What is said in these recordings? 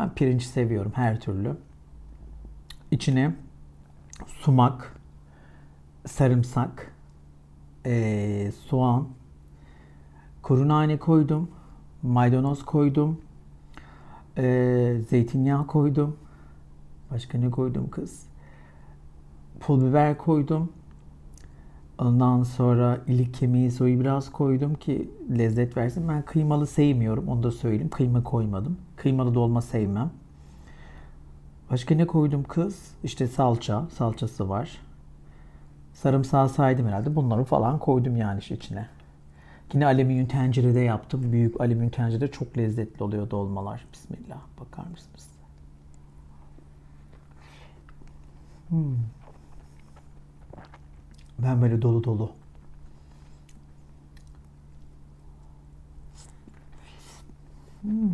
Ben pirinç seviyorum her türlü. İçine sumak, sarımsak, eee, soğan, kuru nane koydum, maydanoz koydum, eee, zeytinyağı koydum. Başka ne koydum kız? Pul biber koydum. Ondan sonra ilik kemiği soyu biraz koydum ki lezzet versin. Ben kıymalı sevmiyorum. Onu da söyleyeyim. Kıyma koymadım. Kıymalı dolma sevmem. Başka ne koydum kız? İşte salça. Salçası var. Sarımsağı saydım herhalde. Bunları falan koydum yani işte içine. Yine alüminyum tencerede yaptım. Büyük alüminyum tencerede çok lezzetli oluyor dolmalar. Bismillah. Bakar mısınız? Hmm. Ben böyle dolu dolu. Hmm.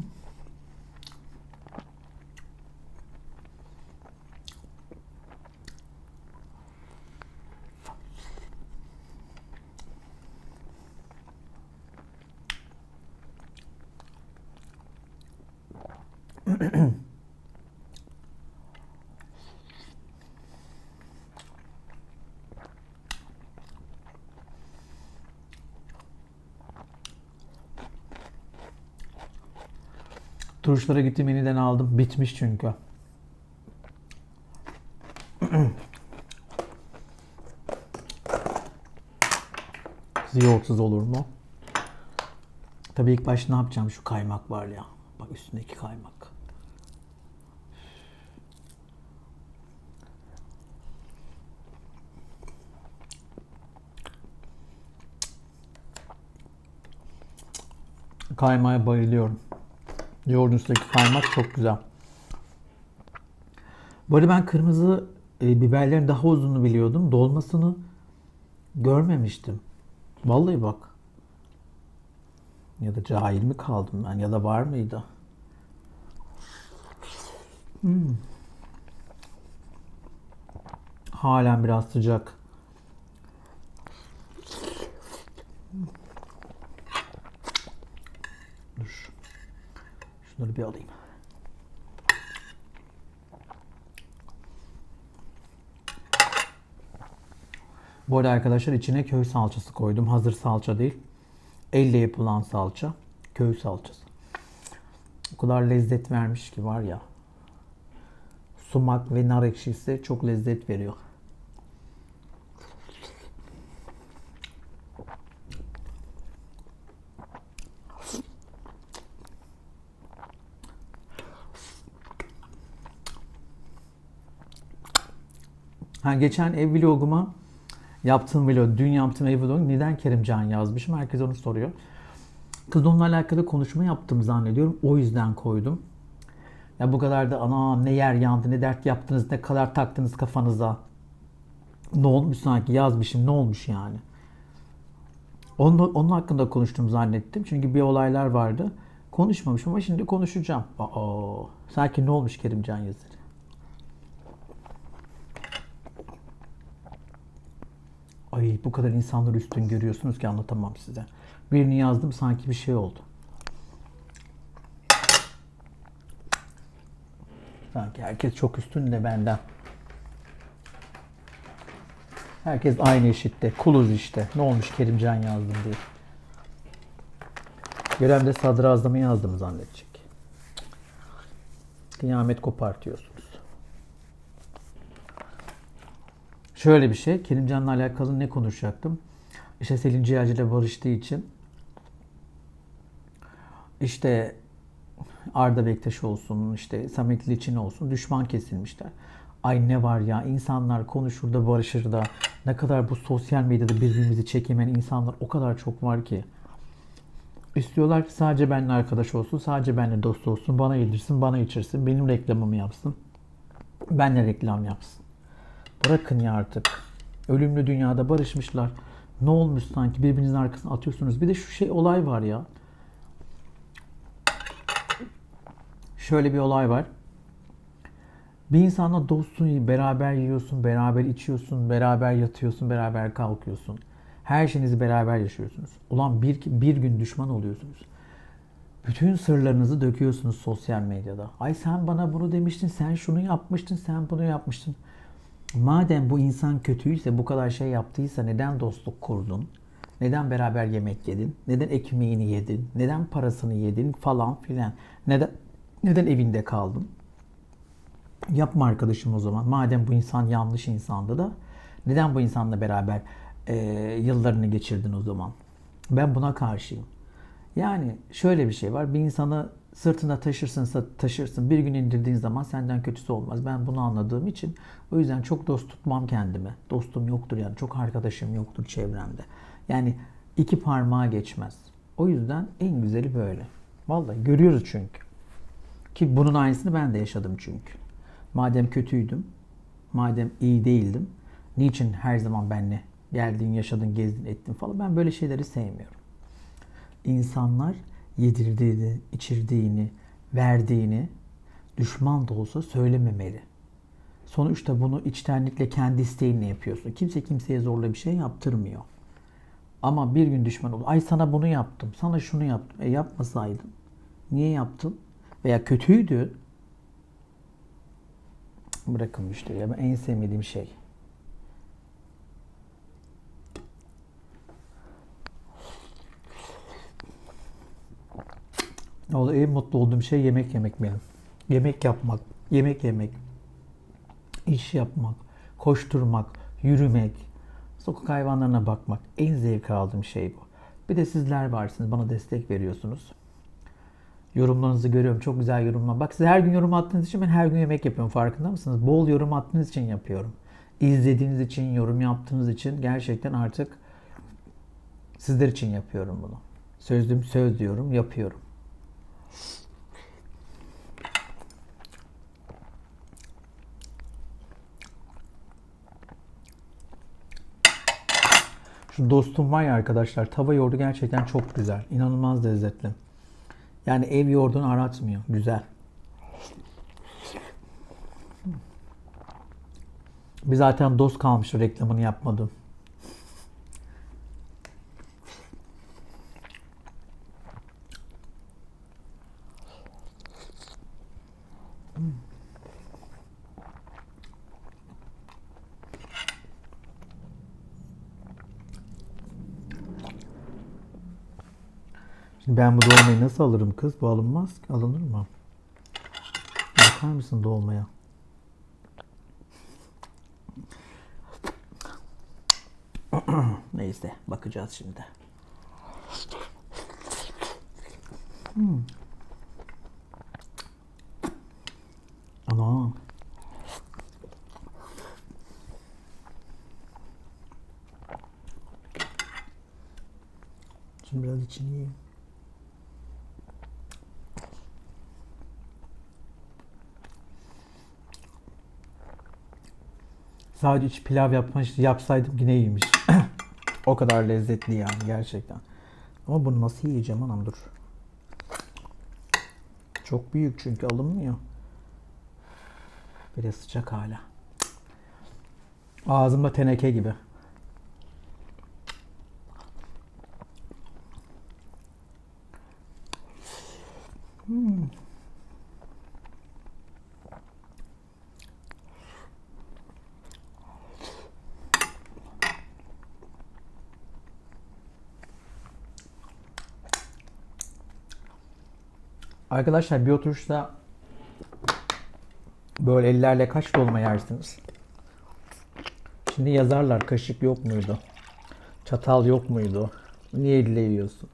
Turşulara gittim yeniden aldım. Bitmiş çünkü. Yoğurtsuz olur mu? Tabii ilk başta ne yapacağım? Şu kaymak var ya. Bak üstündeki kaymak. Kaymağa bayılıyorum. Yoğurdun üstündeki kaymak çok güzel. Arada ben kırmızı e, biberlerin daha uzununu biliyordum. Dolmasını görmemiştim. Vallahi bak. Ya da cahil mi kaldım ben ya da var mıydı? Hmm. Halen biraz sıcak. Şunları bir alayım. Bu arada arkadaşlar içine köy salçası koydum. Hazır salça değil. Elle yapılan salça. Köy salçası. O kadar lezzet vermiş ki var ya. Sumak ve nar ekşisi çok lezzet veriyor. Ha, geçen ev vloguma yaptığım vlog, dün yaptığım ev vlog neden Kerimcan yazmışım. Herkes onu soruyor. Kız onunla alakalı konuşma yaptım zannediyorum. O yüzden koydum. Ya bu kadar da ana ne yer yandı, ne dert yaptınız, ne kadar taktınız kafanıza. Ne olmuş sanki yazmışım, ne olmuş yani. Onun, onun hakkında konuştum zannettim. Çünkü bir olaylar vardı. Konuşmamışım ama şimdi konuşacağım. Aa, sanki ne olmuş Kerimcan yazır. Ay bu kadar insanları üstün görüyorsunuz ki anlatamam size. Birini yazdım sanki bir şey oldu. Sanki herkes çok üstün de benden. Herkes aynı eşitte. Kuluz işte. Ne olmuş Kerimcan yazdım diye. Gören de sadrazamı yazdım zannedecek. Kıyamet kopartıyorsunuz. Şöyle bir şey. Kerimcan'la alakalı ne konuşacaktım? İşte Selin Ciğerci ile barıştığı için işte Arda Bektaş olsun, işte Samet İliçin olsun düşman kesilmişler. Ay ne var ya insanlar konuşur da barışır da ne kadar bu sosyal medyada birbirimizi çekemeyen insanlar o kadar çok var ki. İstiyorlar ki sadece benimle arkadaş olsun, sadece benimle dost olsun, bana yedirsin, bana içirsin, benim reklamımı yapsın. Benle reklam yapsın. Bırakın ya artık. Ölümlü dünyada barışmışlar. Ne olmuş sanki birbirinizin arkasına atıyorsunuz. Bir de şu şey olay var ya. Şöyle bir olay var. Bir insanla dostsun, beraber yiyorsun, beraber içiyorsun, beraber yatıyorsun, beraber kalkıyorsun. Her şeyinizi beraber yaşıyorsunuz. Ulan bir, bir gün düşman oluyorsunuz. Bütün sırlarınızı döküyorsunuz sosyal medyada. Ay sen bana bunu demiştin, sen şunu yapmıştın, sen bunu yapmıştın. Madem bu insan kötüyse, bu kadar şey yaptıysa neden dostluk kurdun? Neden beraber yemek yedin? Neden ekmeğini yedin? Neden parasını yedin falan filan? Neden neden evinde kaldın? Yapma arkadaşım o zaman. Madem bu insan yanlış insandı da neden bu insanla beraber e, yıllarını geçirdin o zaman? Ben buna karşıyım. Yani şöyle bir şey var. Bir insanı sırtında taşırsın taşırsın. Bir gün indirdiğin zaman senden kötüsü olmaz. Ben bunu anladığım için o yüzden çok dost tutmam kendime. Dostum yoktur yani. Çok arkadaşım yoktur çevremde. Yani iki parmağa geçmez. O yüzden en güzeli böyle. Vallahi görüyoruz çünkü. Ki bunun aynısını ben de yaşadım çünkü. Madem kötüydüm, madem iyi değildim, niçin her zaman benle geldin, yaşadın, gezdin, ettin falan. Ben böyle şeyleri sevmiyorum. İnsanlar yedirdiğini, içirdiğini, verdiğini düşman da olsa söylememeli. Sonuçta bunu içtenlikle kendi isteğinle yapıyorsun. Kimse kimseye zorla bir şey yaptırmıyor. Ama bir gün düşman olur. Ay sana bunu yaptım, sana şunu yaptım. E yapmasaydın. Niye yaptın? Veya kötüydü. Bırakın müşteri. Ya ben en sevmediğim şey. Vallahi en mutlu olduğum şey yemek yemek benim. Yemek yapmak, yemek yemek, iş yapmak, koşturmak, yürümek, sokak hayvanlarına bakmak en zevk aldığım şey bu. Bir de sizler varsınız, bana destek veriyorsunuz. Yorumlarınızı görüyorum. Çok güzel yorumlar. Bak size her gün yorum attığınız için ben her gün yemek yapıyorum. Farkında mısınız? Bol yorum attığınız için yapıyorum. İzlediğiniz için, yorum yaptığınız için gerçekten artık sizler için yapıyorum bunu. Sözlüm söz diyorum, yapıyorum. Şu dostum var ya arkadaşlar tava yoğurdu gerçekten çok güzel. İnanılmaz lezzetli. Yani ev yoğurdunu aratmıyor. Güzel. Bir zaten dost kalmış reklamını yapmadım. Şimdi ben bu dolmayı nasıl alırım kız? Bu alınmaz ki. Alınır mı? Bakar mısın dolmaya? Neyse bakacağız şimdi. Hmm. Ana. Şimdi biraz içini yiyeyim. Sadece hiç pilav yapmış, yapsaydım yine iyiymiş. o kadar lezzetli yani gerçekten. Ama bunu nasıl yiyeceğim anam dur. Çok büyük çünkü alınmıyor. Biraz sıcak hala. Ağzımda teneke gibi. Hmm. Arkadaşlar bir oturuşta böyle ellerle kaç dolma yersiniz? Şimdi yazarlar kaşık yok muydu? Çatal yok muydu? Niye elle yiyorsun?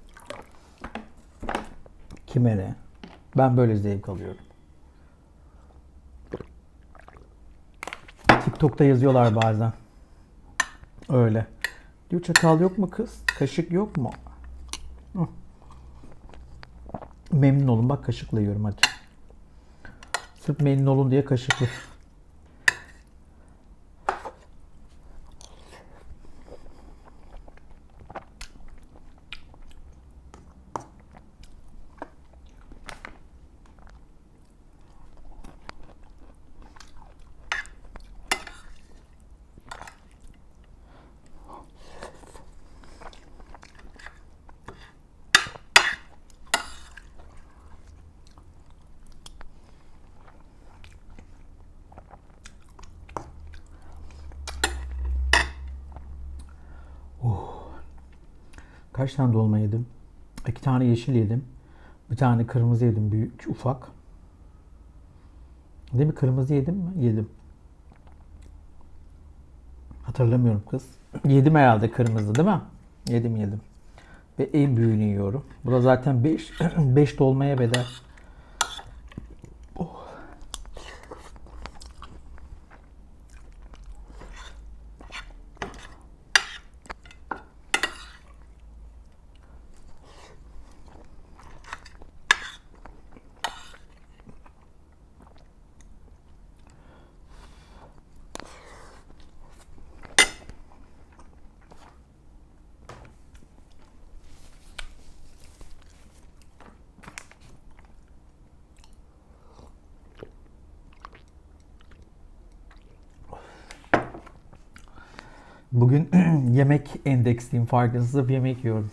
Kime ne? Ben böyle zevk alıyorum. TikTok'ta yazıyorlar bazen. Öyle. Diyor çatal yok mu kız? Kaşık yok mu? Memnun olun. Bak kaşıkla yiyorum hadi. Sırf memnun olun diye kaşıklı. Kaç tane dolma yedim? İki tane yeşil yedim. Bir tane kırmızı yedim. Büyük, ufak. Değil mi? Kırmızı yedim mi? Yedim. Hatırlamıyorum kız. Yedim herhalde kırmızı değil mi? Yedim yedim. Ve en büyüğünü yiyorum. Bu da zaten 5 5 dolmaya bedel. Bugün yemek endeksliyim bir yemek yiyorum.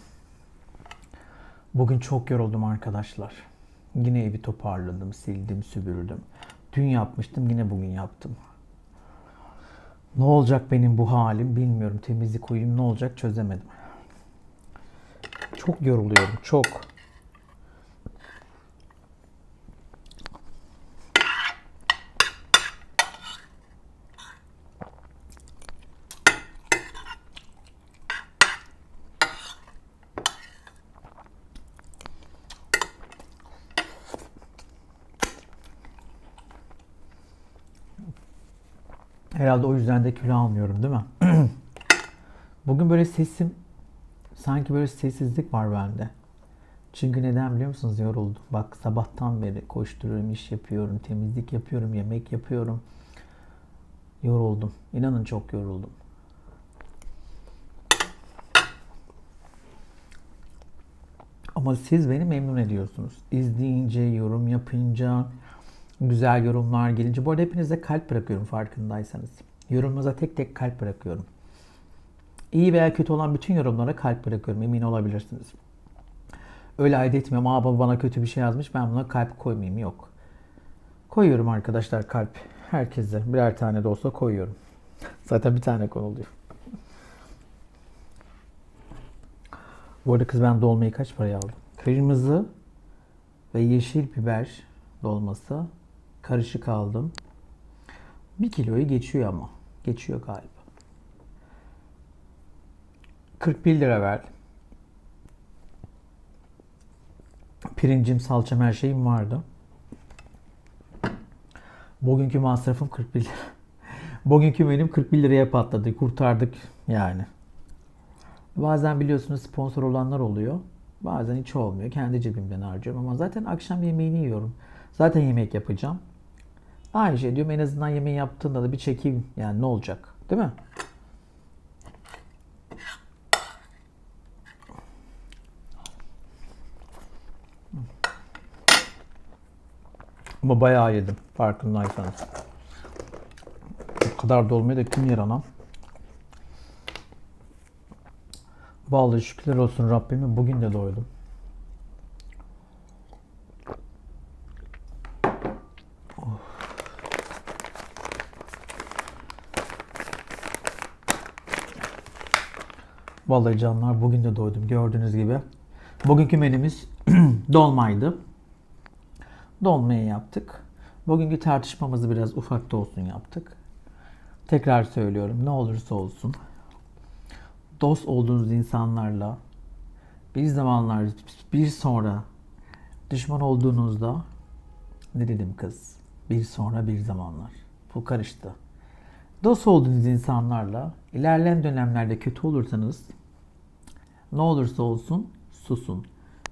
Bugün çok yoruldum arkadaşlar. Yine evi toparladım, sildim, süpürdüm. Dün yapmıştım, yine bugün yaptım. Ne olacak benim bu halim bilmiyorum. Temizlik uyum ne olacak çözemedim. Çok yoruluyorum, çok. Herhalde o yüzden de kilo almıyorum değil mi? Bugün böyle sesim sanki böyle sessizlik var bende. Çünkü neden biliyor musunuz? Yoruldum. Bak sabahtan beri koşturuyorum, iş yapıyorum, temizlik yapıyorum, yemek yapıyorum. Yoruldum. İnanın çok yoruldum. Ama siz beni memnun ediyorsunuz. İzleyince, yorum yapınca, güzel yorumlar gelince. Bu arada hepinize kalp bırakıyorum farkındaysanız. Yorumunuza tek tek kalp bırakıyorum. İyi veya kötü olan bütün yorumlara kalp bırakıyorum. Emin olabilirsiniz. Öyle ayırt etmiyorum. Aa baba bana kötü bir şey yazmış. Ben buna kalp koymayayım. Yok. Koyuyorum arkadaşlar kalp. Herkese birer tane de olsa koyuyorum. Zaten bir tane konuluyor. Bu arada kız ben dolmayı kaç paraya aldım? Kırmızı ve yeşil biber dolması karışık aldım. Bir kiloyu geçiyor ama. Geçiyor galiba. 41 lira verdim. Pirincim, salçam, her şeyim vardı. Bugünkü masrafım 41 lira. Bugünkü benim 41 liraya patladı. Kurtardık yani. Bazen biliyorsunuz sponsor olanlar oluyor. Bazen hiç olmuyor. Kendi cebimden harcıyorum ama zaten akşam yemeğini yiyorum. Zaten yemek yapacağım. Aynı şey diyorum en azından yemeği yaptığında da bir çekeyim. Yani ne olacak? Değil mi? Ama bayağı yedim farkındaysanız. O kadar dolmayı da kim yer anam? Vallahi şükürler olsun Rabbime bugün de doydum. Vallahi canlar bugün de doydum gördüğünüz gibi. Bugünkü menümüz dolmaydı. Dolmayı yaptık. Bugünkü tartışmamızı biraz ufak da olsun yaptık. Tekrar söylüyorum ne olursa olsun dost olduğunuz insanlarla bir zamanlar bir sonra düşman olduğunuzda ne dedim kız? Bir sonra bir zamanlar. Bu karıştı. Dost olduğunuz insanlarla ilerleyen dönemlerde kötü olursanız ne olursa olsun susun.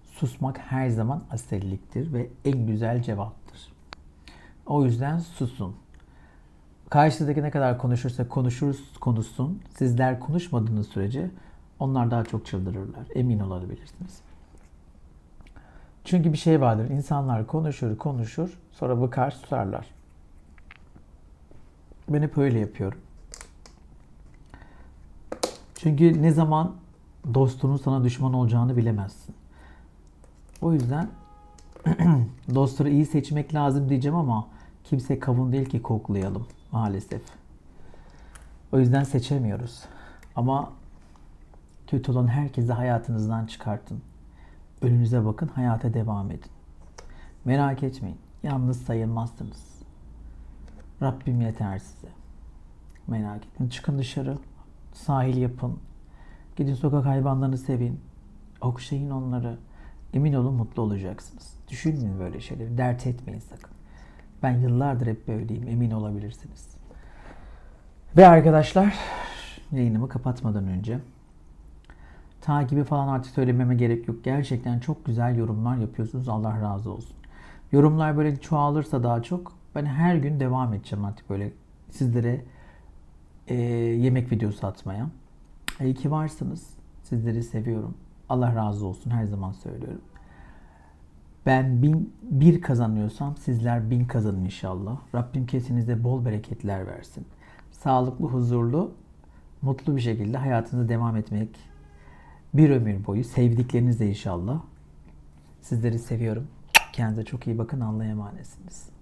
Susmak her zaman aselliktir ve en güzel cevaptır. O yüzden susun. Karşıdaki ne kadar konuşursa konuşuruz konuşsun. Sizler konuşmadığınız sürece onlar daha çok çıldırırlar. Emin olabilirsiniz. Çünkü bir şey vardır. İnsanlar konuşur konuşur sonra bıkar susarlar. Ben hep öyle yapıyorum. Çünkü ne zaman dostunun sana düşman olacağını bilemezsin. O yüzden dostları iyi seçmek lazım diyeceğim ama kimse kavun değil ki koklayalım maalesef. O yüzden seçemiyoruz. Ama Kötü olan herkesi hayatınızdan çıkartın. Önünüze bakın, hayata devam edin. Merak etmeyin, yalnız sayılmazsınız. Rabbim yeter size. Merak etmeyin. Çıkın dışarı, sahil yapın. Gidin sokak hayvanlarını sevin. Okşayın onları. Emin olun mutlu olacaksınız. Düşünmeyin böyle şeyleri. Dert etmeyin sakın. Ben yıllardır hep böyleyim. Emin olabilirsiniz. Ve arkadaşlar yayınımı kapatmadan önce takibi falan artık söylememe gerek yok. Gerçekten çok güzel yorumlar yapıyorsunuz. Allah razı olsun. Yorumlar böyle çoğalırsa daha çok ben her gün devam edeceğim artık böyle sizlere e, yemek videosu atmaya. İyi ki varsınız. Sizleri seviyorum. Allah razı olsun her zaman söylüyorum. Ben bin, bir kazanıyorsam sizler bin kazanın inşallah. Rabbim kesinize bol bereketler versin. Sağlıklı, huzurlu, mutlu bir şekilde hayatınıza devam etmek bir ömür boyu sevdiklerinizle inşallah. Sizleri seviyorum. Kendinize çok iyi bakın. Allah'a emanetsiniz.